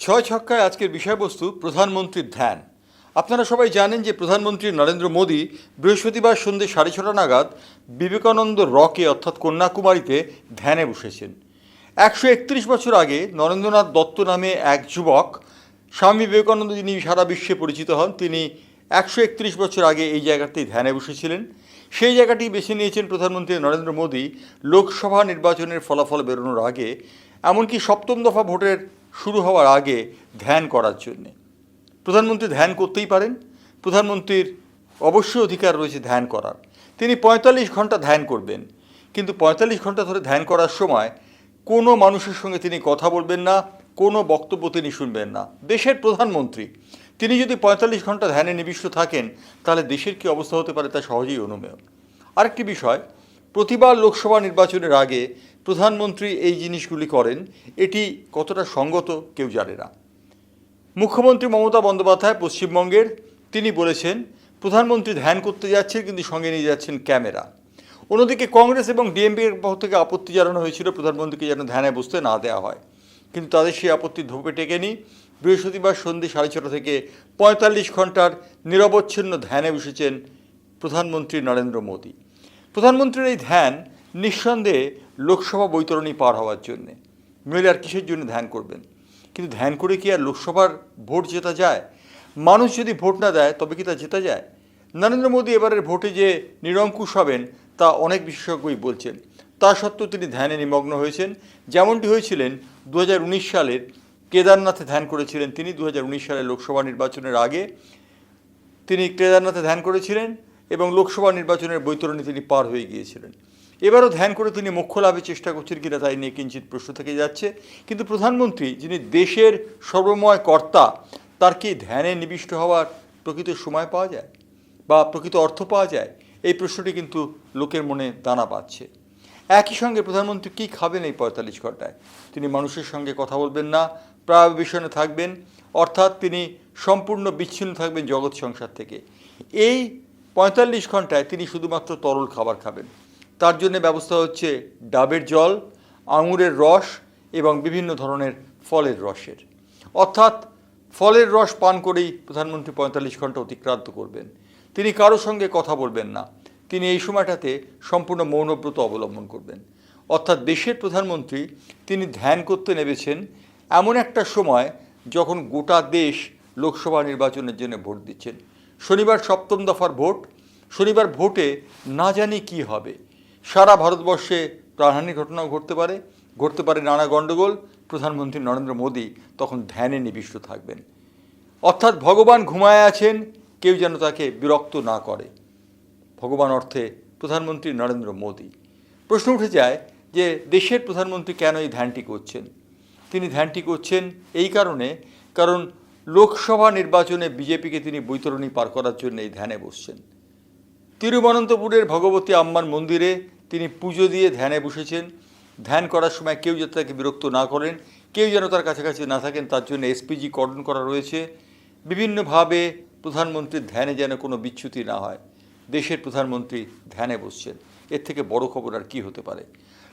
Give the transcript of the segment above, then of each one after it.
ছয় ছক্কায় আজকের বিষয়বস্তু প্রধানমন্ত্রীর ধ্যান। আপনারা সবাই জানেন যে প্রধানমন্ত্রী নরেন্দ্র মোদী বৃহস্পতিবার সন্ধ্যে সাড়ে ছটা নাগাদ বিবেকানন্দ রকে অর্থাৎ কন্যাকুমারীতে ধ্যানে বসেছেন। একশো একত্রিশ বছর আগে নরেন্দ্রনাথ দত্ত নামে এক যুবক, স্বামী বিবেকানন্দ যিনি সারা বিশ্বে পরিচিত হন, তিনি একশো একত্রিশ বছর আগে এই জায়গাতেই ধ্যানে বসেছিলেন। সেই জায়গাটি বেছে নিয়েছেন প্রধানমন্ত্রী নরেন্দ্র মোদী। লোকসভা নির্বাচনের ফলাফল বেরোনোর আগে, এমনকি সপ্তম দফা ভোটের শুরু হওয়ার আগে ধ্যান করার জন্যে। প্রধানমন্ত্রী ধ্যান করতেই পারেন, প্রধানমন্ত্রীর অবশ্যই অধিকার রয়েছে ধ্যান করার। তিনি পঁয়তাল্লিশ ঘণ্টা ধ্যান করবেন, কিন্তু পঁয়তাল্লিশ ঘণ্টা ধরে ধ্যান করার সময় কোনো মানুষের সঙ্গে তিনি কথা বলবেন না, কোনো বক্তব্য তিনি শুনবেন না। দেশের প্রধানমন্ত্রী, তিনি যদি পঁয়তাল্লিশ ঘণ্টা ধ্যানে নিবিষ্ট থাকেন, তাহলে দেশের কী অবস্থা হতে পারে তা সহজেই অনুমেয়। আরেকটি বিষয়, প্রতিবার লোকসভা নির্বাচনের আগে প্রধানমন্ত্রী এই জিনিসগুলি করেন, এটি কতটা সঙ্গত কেউ জানে না। মুখ্যমন্ত্রী মমতা বন্দ্যোপাধ্যায় পশ্চিমবঙ্গের, তিনি বলেছেন, প্রধানমন্ত্রী ধ্যান করতে যাচ্ছেন কিন্তু সঙ্গে নিয়ে যাচ্ছেন ক্যামেরা। অন্যদিকে কংগ্রেস এবং ডিএমপির পক্ষ থেকে আপত্তি জানানো হয়েছিল, প্রধানমন্ত্রীকে যেন ধ্যানে বসতে না দেওয়া হয়। কিন্তু তাদের সেই আপত্তি ধোপে টেকেনি। বৃহস্পতিবার সন্ধ্যে সাড়ে ছটা থেকে পঁয়তাল্লিশ ঘণ্টার নিরবচ্ছিন্ন ধ্যানে বসেছেন প্রধানমন্ত্রী নরেন্দ্র মোদী। প্রধানমন্ত্রীর এই ধ্যান নিঃসন্দেহে লোকসভা বৈতরণী পার হওয়ার জন্যে। নইলে আর কিসের জন্য ধ্যান করবেন? কিন্তু ধ্যান করে কি আর লোকসভার ভোট জেতা যায়? মানুষ যদি ভোট না দেয়, তবে কি তা জেতা যায়? নরেন্দ্র মোদী এবারের ভোটে যে নিরঙ্কুশ হবেন, তা অনেক বিশেষজ্ঞই বলছেন। তা সত্ত্বেও তিনি ধ্যানে নিমগ্ন হয়েছেন। যেমনটি হয়েছিলেন দু হাজার উনিশ সালের কেদারনাথে ধ্যান করেছিলেন তিনি। দু সালের লোকসভা নির্বাচনের আগে তিনি কেদারনাথে ধ্যান করেছিলেন এবং লোকসভা নির্বাচনের বৈতরণী তিনি পার হয়ে গিয়েছিলেন। এবারও ধ্যান করে তিনি মোক্ষ লাভের চেষ্টা করছেন কিনা তাই নিয়ে কিঞ্চিত প্রশ্ন থেকে যাচ্ছে। কিন্তু প্রধানমন্ত্রী, যিনি দেশের সর্বময় কর্তা, তার কি ধ্যানে নিবিষ্ট হওয়ার প্রকৃত সময় পাওয়া যায়? বা প্রকৃত অর্থ পাওয়া যায়? এই প্রশ্নটি কিন্তু লোকের মনে দানা পাচ্ছে একই সঙ্গে প্রধানমন্ত্রী কী খাবেন এই পঁয়তাল্লিশ ঘন্টায়? তিনি মানুষের সঙ্গে কথা বলবেন না প্রায় বিষণে থাকবেন, অর্থাৎ তিনি সম্পূর্ণ বিচ্ছিন্ন থাকবেন জগৎ সংসার থেকে। এই পঁয়তাল্লিশ ঘন্টায় তিনি শুধুমাত্র তরল খাবার খাবেন। তার জন্য ব্যবস্থা হচ্ছে ডাবের জল, আঙুরের রস এবং বিভিন্ন ধরনের ফলের রসের। অর্থাৎ ফলের রস পান করেই প্রধানমন্ত্রী পঁয়তাল্লিশ ঘণ্টা অতিক্রান্ত করবেন। তিনি কারও সঙ্গে কথা বলবেন না। তিনি এই সময়টাতে সম্পূর্ণ মৌনব্রত অবলম্বন করবেন। অর্থাৎ দেশের প্রধানমন্ত্রী তিনি ধ্যান করতে নেমেছেন এমন একটা সময় যখন গোটা দেশ লোকসভা নির্বাচনের জন্য ভোট দিচ্ছেন। শনিবার সপ্তম দফার ভোট। শনিবার ভোটে না জানি কি হবে। সারা ভারতবর্ষে প্রাণহানির ঘটনাও ঘটতে পারে ঘটতে পারে নানা গণ্ডগোল। প্রধানমন্ত্রী নরেন্দ্র মোদী তখন ধ্যানে নিবিষ্ট থাকবেন। অর্থাৎ ভগবান ঘুমায় আছেন, কেউ যেন তাকে বিরক্ত না করে। ভগবান অর্থে প্রধানমন্ত্রী নরেন্দ্র মোদী। প্রশ্ন উঠে যায় যে দেশের প্রধানমন্ত্রী কেন এই ধ্যানটি করছেন? তিনি ধ্যানটি করছেন এই কারণে কারণ লোকসভা নির্বাচনে বিজেপিকে তিনি বৈতরণী পার করার জন্য এই ধ্যানে বসছেন। তিরুবনন্তপুরের ভগবতী আম্মার মন্দিরে তিনি পুজো দিয়ে ধ্যানে বসেছেন। ধ্যান করার সময় কেউ যাতে তাকে বিরক্ত না করেন, কেউ যেন তার কাছাকাছি না থাকেন, তার জন্য এসপিজি কর্ডন করা রয়েছে। বিভিন্নভাবে প্রধানমন্ত্রীর ধ্যানে যেন কোনো বিচ্যুতি না হয়, দেশের প্রধানমন্ত্রী ধ্যানে বসছেন। এর থেকে বড় খবর আর কী হতে পারে?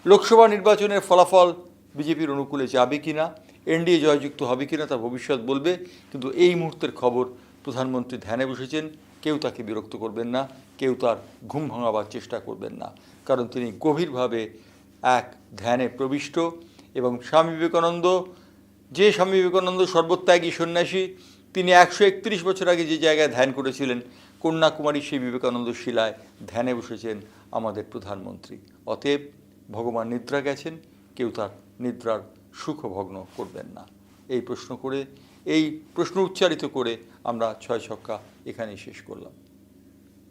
লোকসভা নির্বাচনের ফলাফল বিজেপির অনুকূলে যাবে কি না এনডিএ জয়যুক্ত হবে কি না তা ভবিষ্যৎ বলবে, কিন্তু এই মুহূর্তের খবর প্রধানমন্ত্রী ধ্যানে বসেছেন। কেউ তাকে বিরক্ত করবেন না, কেউ তার ঘুম ভাঙাবার চেষ্টা করবেন না। কারণ তিনি গভীরভাবে এক ধ্যানে প্রবিষ্ট এবং স্বামী বিবেকানন্দ, যে স্বামী বিবেকানন্দ সর্বত্যাগী সন্ন্যাসী, তিনি একশো একত্রিশ বছর আগে যে জায়গায় ধ্যান করেছিলেন, কন্যাকুমারী সেই বিবেকানন্দ শিলায় ধ্যানে বসেছেন আমাদের প্রধানমন্ত্রী। অতএব ভগবান নিদ্রা গেছেন, কেউ তার নিদ্রার সুখভগ্ন করবেন না। এই প্রশ্ন করে এই প্রশ্ন উচ্চারিত করে আমরা ছয় ছক্কা এখানেই শেষ করলাম।